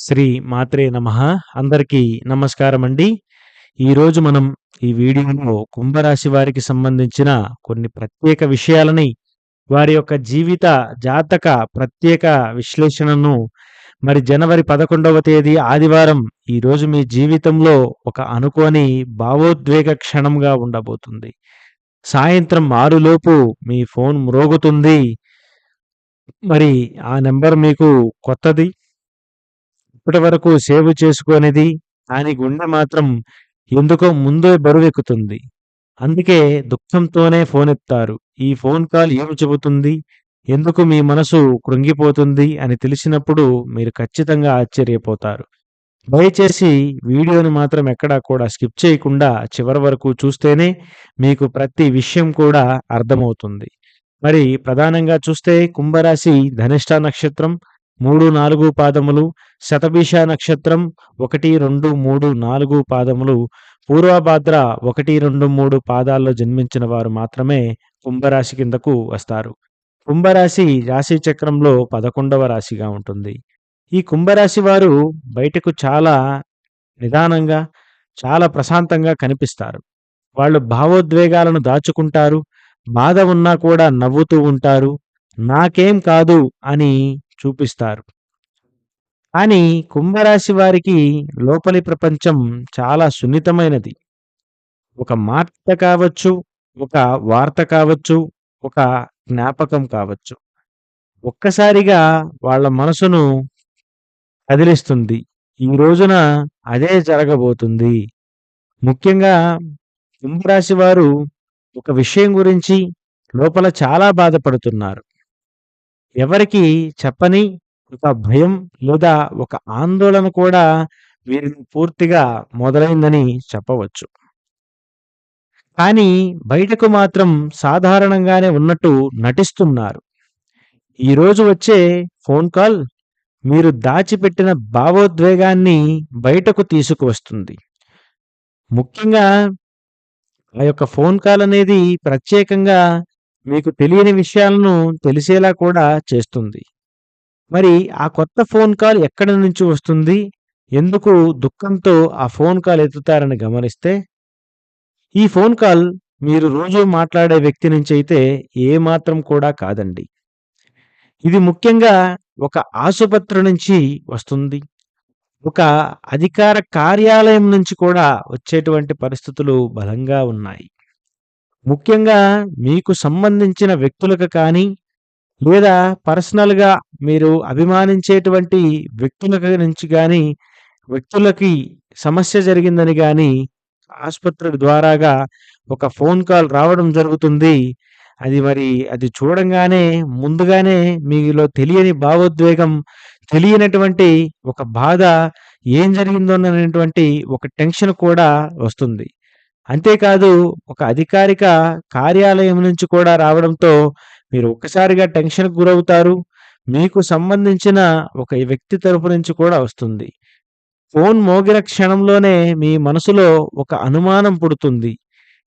శ్రీ మాత్రే నమ అందరికీ నమస్కారం అండి ఈరోజు మనం ఈ వీడియోలో కుంభరాశి వారికి సంబంధించిన కొన్ని ప్రత్యేక విషయాలని, వారి యొక్క జీవిత జాతక ప్రత్యేక విశ్లేషణను మరి జనవరి 11వ తేదీ ఆదివారం ఈరోజు మీ జీవితంలో ఒక అనుకోని భావోద్వేగ క్షణంగా ఉండబోతుంది. సాయంత్రం 6 లోపు మీ ఫోన్ మ్రోగుతుంది. మరి ఆ నెంబర్ మీకు కొత్తది. ఇప్పటి వరకు సేవ్ చేసుకునేది ఆయన గుండె మాత్రం ఎందుకో ముందే బరువెక్కుతుంది. అందుకే దుఃఖంతోనే ఫోన్ ఎత్తారు ఈ ఫోన్ కాల్ ఏమి చెబుతుంది? ఎందుకు మీ మనసు కృంగిపోతుంది అని తెలిసినప్పుడు మీరు ఖచ్చితంగా ఆశ్చర్యపోతారు. దయచేసి వీడియోని మాత్రం ఎక్కడా కూడా స్కిప్ చేయకుండా చివరి వరకు చూస్తేనే మీకు ప్రతి విషయం కూడా అర్థమవుతుంది. మరి ప్రధానంగా చూస్తే కుంభరాశి ధనిష్ట నక్షత్రం 3, 4 పాదములు, శతభిష నక్షత్రం 1, 2, 3, 4 పాదములు, పూర్వభాద్ర 1, 2, 3 పాదాల్లో జన్మించిన వారు మాత్రమే కుంభరాశి కిందకు వస్తారు. కుంభరాశి రాశి చక్రంలో 11వ రాశిగా ఉంటుంది. ఈ కుంభరాశి వారు బయటకు చాలా నిదానంగా, చాలా ప్రశాంతంగా కనిపిస్తారు. వాళ్ళు భావోద్వేగాలను దాచుకుంటారు. బాధ ఉన్నా కూడా నవ్వుతూ ఉంటారు. నాకేం కాదు అని చూపిస్తారు. కానీ కుంభరాశి వారికి లోపలి ప్రపంచం చాలా సున్నితమైనది. ఒక మాట కావచ్చు, ఒక వార్త కావచ్చు, ఒక జ్ఞాపకం కావచ్చు. ఒక్కసారిగా వాళ్ళ మనసును కదిలిస్తుంది. ఈ రోజున అదే జరగబోతుంది. ముఖ్యంగా కుంభరాశి వారు ఒక విషయం గురించి లోపల చాలా బాధపడుతున్నారు. ఎవరికీ చెప్పని ఒక భయం లేదా ఒక ఆందోళన కూడా వీరిని పూర్తిగా మొదలైందని చెప్పవచ్చు. కానీ బయటకు మాత్రం సాధారణంగానే ఉన్నట్టు నటిస్తున్నారు. ఈరోజు వచ్చే ఫోన్ కాల్ మీరు దాచిపెట్టిన భావోద్వేగాన్ని బయటకు తీసుకువస్తుంది. ముఖ్యంగా ఆ యొక్క ఫోన్ కాల్ అనేది ప్రత్యేకంగా మీకు తెలియని విషయాలను తెలిసేలా కూడా చేస్తుంది. మరి ఆ కొత్త ఫోన్ కాల్ ఎక్కడి నుంచి వస్తుంది? ఎందుకు దుఃఖంతో ఆ ఫోన్ కాల్ ఎత్తుతారని గమనిస్తే ఈ ఫోన్ కాల్ మీరు రోజూ మాట్లాడే వ్యక్తి నుంచి అయితే ఏమాత్రం కూడా కాదండి. ఇది ముఖ్యంగా ఒక ఆసుపత్రి నుంచి వస్తుంది. ఒక అధికార కార్యాలయం నుంచి కూడా వచ్చేటువంటి పరిస్థితులు బలంగా ఉన్నాయి. ముఖ్యంగా మీకు సంబంధించిన వ్యక్తులకు కానీ, లేదా పర్సనల్‌గా మీరు అభిమానించేటువంటి వ్యక్తుల నుంచి కానీ వ్యక్తులకి సమస్య జరిగిందని కానీ ఆసుపత్రి ద్వారాగా ఒక ఫోన్ కాల్ రావడం జరుగుతుంది. అది మరి అది చూడంగానే ముందుగానే మీలో తెలియని భావోద్వేగం, తెలియనటువంటి ఒక బాధ ఏం జరిగిందోననేటువంటి ఒక టెన్షన్ కూడా వస్తుంది. అంతేకాదు ఒక అధికారిక కార్యాలయం నుంచి కూడా రావడంతో మీరు ఒక్కసారిగా టెన్షన్కు గురవుతారు. మీకు సంబంధించిన ఒక వ్యక్తి తరపు నుంచి కూడా వస్తుంది. ఫోన్ మోగిన క్షణంలోనే మీ మనసులో ఒక అనుమానం పుడుతుంది.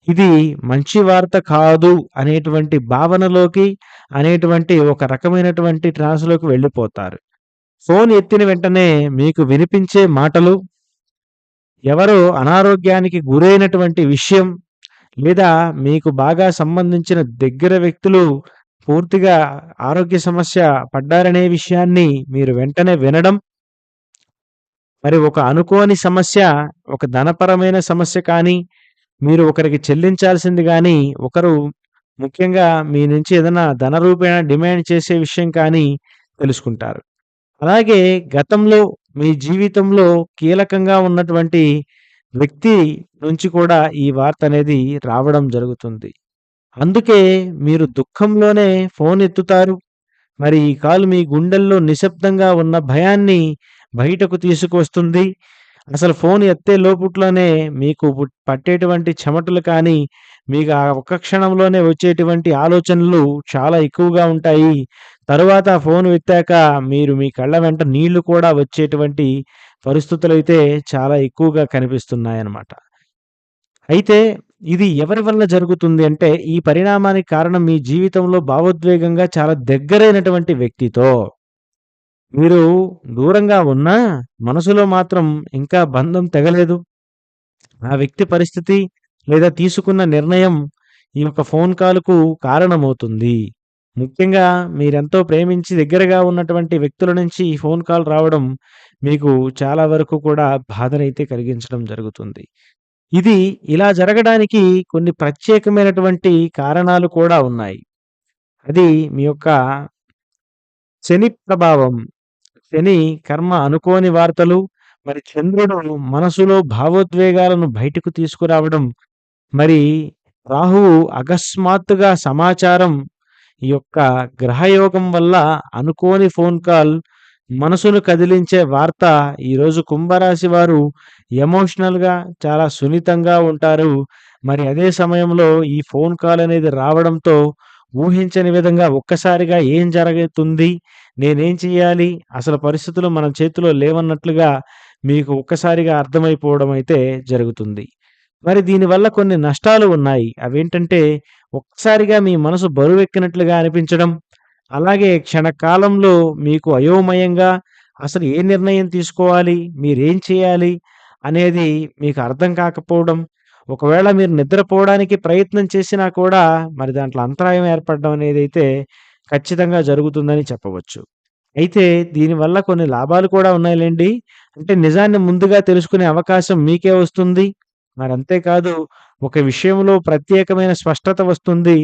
ఇది మంచి వార్త కాదు అనేటువంటి భావనలోకి, అనేటువంటి ఒక రకమైనటువంటి ట్రాన్స్‌లోకి వెళ్ళిపోతారు. ఫోన్ ఎత్తిన వెంటనే మీకు వినిపించే మాటలు ఎవరు అనారోగ్యానికి గురైనటువంటి విషయం, లేదా మీకు బాగా సంబంధించిన దగ్గర వ్యక్తులు పూర్తిగా ఆరోగ్య సమస్య పడ్డారనే విషయాన్ని మీరు వెంటనే వినడం మరి ఒక అనుకోని సమస్య, ఒక ధనపరమైన సమస్య కానీ, మీరు ఒకరికి చెల్లించాల్సింది కానీ ఒకరు ముఖ్యంగా మీ నుంచి ఏదైనా ధన రూపేణా డిమాండ్ చేసే విషయం కానీ తెలుసుకుంటారు. అలాగే గతంలో మీ జీవితంలో కీలకంగా ఉన్నటువంటి వ్యక్తి నుంచి కూడా ఈ వార్త అనేది రావడం జరుగుతుంది. అందుకే మీరు దుఃఖంలోనే ఫోన్ ఎత్తుతారు. మరి ఈ కాలు మీ గుండెల్లో నిశ్శబ్దంగా ఉన్న భయాన్ని బయటకు తీసుకువస్తుంది. అసలు ఫోన్ ఎత్తే లోపుట్లోనే మీకు పట్టేటువంటి చెమటలు కానీ, మీకు ఆ ఒక్క క్షణంలోనే వచ్చేటువంటి ఆలోచనలు చాలా ఎక్కువగా ఉంటాయి. తరువాత ఫోన్ ఎత్తాక మీరు మీ కళ్ళ వెంట నీళ్ళు కూడా వచ్చేటువంటి పరిస్థితులైతే చాలా ఎక్కువగా కనిపిస్తున్నాయన్నమాట. అయితే ఇది ఎవరి వల్ల జరుగుతుంది అంటే, ఈ పరిణామానికి కారణం మీ జీవితంలో భావోద్వేగంగా చాలా దగ్గరైనటువంటి వ్యక్తితో. మీరు దూరంగా ఉన్నా మనసులో మాత్రం ఇంకా బంధం తెగలేదు. ఆ వ్యక్తి పరిస్థితి లేదా తీసుకున్న నిర్ణయం ఈ యొక్క ఫోన్ కాల్‌కు కారణమవుతుంది. ముఖ్యంగా మీరెంతో ప్రేమించి దగ్గరగా ఉన్నటువంటి వ్యక్తుల నుంచి ఈ ఫోన్ కాల్ రావడం మీకు చాలా వరకు కూడా బాధనైతే కలిగించడం జరుగుతుంది. ఇది ఇలా జరగడానికి కొన్ని ప్రత్యేకమైనటువంటి కారణాలు కూడా ఉన్నాయి. అది మీ యొక్క శని ప్రభావం. శని కర్మ అనుకోని వార్తలు, మరి చంద్రుడు మనసులో భావోద్వేగాలను బయటకు తీసుకురావడం, మరి రాహువు అకస్మాత్తుగా సమాచారం ఈ యొక్క గ్రహయోగం వల్ల అనుకోని ఫోన్ కాల్ మనసును కదిలించే వార్త ఈరోజు కుంభరాశి వారు ఎమోషనల్‌గా చాలా సున్నితంగా ఉంటారు. మరి అదే సమయంలో ఈ ఫోన్ కాల్ అనేది రావడంతో ఊహించని విధంగా ఒక్కసారిగా ఏం జరుగుతుంది నేనేం చేయాలి? అసలు పరిస్థితులు మన చేతిలో లేవన్నట్లుగా మీకు ఒక్కసారిగా అర్థమైపోవడం అయితే జరుగుతుంది. మరి దీనివల్ల కొన్ని నష్టాలు ఉన్నాయి. అవేంటంటే ఒక్కసారిగా మీ మనసు బరువెక్కినట్లుగా అనిపించడం, అలాగే క్షణకాలంలో మీకు అయోమయంగా అసలు ఏ నిర్ణయం తీసుకోవాలి? మీరేం చేయాలి? అనేది మీకు అర్థం కాకపోవడం, ఒకవేళ మీరు నిద్రపోవడానికి ప్రయత్నం చేసినా కూడా మరి దాంట్లో అంతరాయం ఏర్పడడం అనేది అయితే ఖచ్చితంగా జరుగుతుందని చెప్పవచ్చు. అయితే దీనివల్ల కొన్ని లాభాలు కూడా ఉన్నాయిలేండి అంటే నిజాన్ని ముందుగా తెలుసుకునే అవకాశం మీకే వస్తుంది. మరి అంతేకాదు ఒక విషయంలో ప్రత్యేకమైన స్పష్టత వస్తుంది.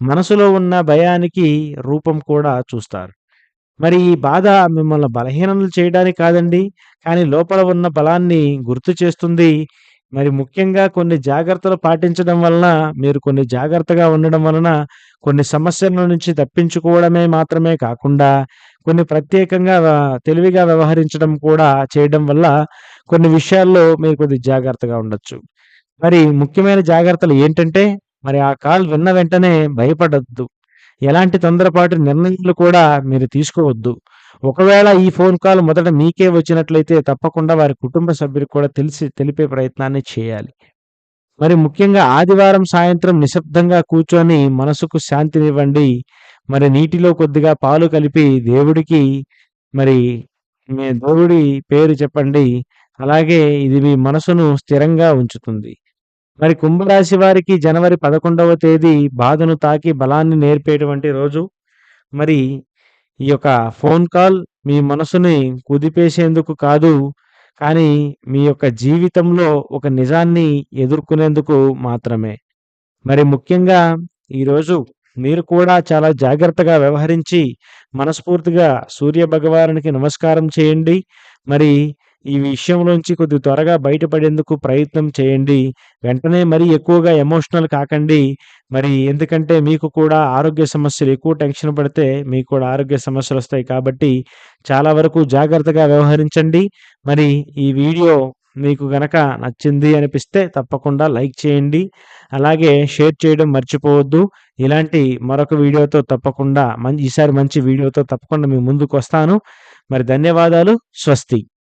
మనసులో ఉన్న భయానికి రూపం కూడా చూస్తారు. మరి ఈ బాధ మిమ్మల్ని బలహీనలు చేయడానికి కాదండి. కానీ లోపల ఉన్న బలాన్ని గుర్తు చేస్తుంది. మరి ముఖ్యంగా కొన్ని జాగ్రత్తలు పాటించడం వలన, మీరు కొన్ని జాగ్రత్తగా ఉండడం వలన కొన్ని సమస్యల నుంచి తప్పించుకోవడమే మాత్రమే కాకుండా, కొన్ని ప్రత్యేకంగా తెలివిగా వ్యవహరించడం కూడా చేయడం వల్ల కొన్ని విషయాల్లో మీరు కొద్దిగా జాగ్రత్తగా ఉండొచ్చు. మరి ముఖ్యమైన జాగ్రత్తలు ఏంటంటే, మరి ఆ కాల్ విన్న వెంటనే భయపడొద్దు. ఎలాంటి తొందరపాటు నిర్ణయాలు కూడా మీరు తీసుకోవద్దు. ఒకవేళ ఈ ఫోన్ కాల్ మొదట మీకే వచ్చినట్లయితే తప్పకుండా వారి కుటుంబ సభ్యులకు కూడా తెలిసి తెలిపే ప్రయత్నాన్ని చేయాలి. మరి ముఖ్యంగా ఆదివారం సాయంత్రం నిశ్శబ్దంగా కూర్చొని మనసుకు శాంతినివ్వండి. మరి నీటిలో కొద్దిగా పాలు కలిపి దేవుడికి మరి మీ దేవుడి పేరు చెప్పండి. అలాగే ఇది మీ మనసును స్థిరంగా ఉంచుతుంది. మరి కుంభరాశి వారికి జనవరి 11వ తేదీ బాధను తాకి బలాన్ని నేర్పేటువంటి రోజు. మరి ఈ యొక్క ఫోన్ కాల్ మీ మనసుని కుదిపేసేందుకు కాదు. కానీ మీ యొక్క జీవితంలో ఒక నిజాన్ని ఎదుర్కొనేందుకు మాత్రమే. మరి ముఖ్యంగా ఈరోజు మీరు కూడా చాలా జాగ్రత్తగా వ్యవహరించి మనస్ఫూర్తిగా సూర్య భగవానికి నమస్కారం చేయండి. మరి ఈ విషయంలోంచి కొద్ది త్వరగా బయటపడేందుకు ప్రయత్నం చేయండి. వెంటనే మరీ ఎక్కువగా ఎమోషనల్ కాకండి. మరి ఎందుకంటే మీకు కూడా ఆరోగ్య సమస్యలు ఎక్కువ టెన్షన్ పడితే మీకు కూడా ఆరోగ్య సమస్యలు వస్తాయి కాబట్టి చాలా వరకు జాగ్రత్తగా వ్యవహరించండి. మరి ఈ వీడియో మీకు గనక నచ్చింది అనిపిస్తే తప్పకుండా లైక్ చేయండి. అలాగే షేర్ చేయడం మర్చిపోవద్దు. ఇలాంటి మరొక వీడియోతో తప్పకుండా మంచి ఈసారి మంచి వీడియోతో తప్పకుండా మీ ముందుకొస్తాను. మరి ధన్యవాదాలు. స్వస్తి.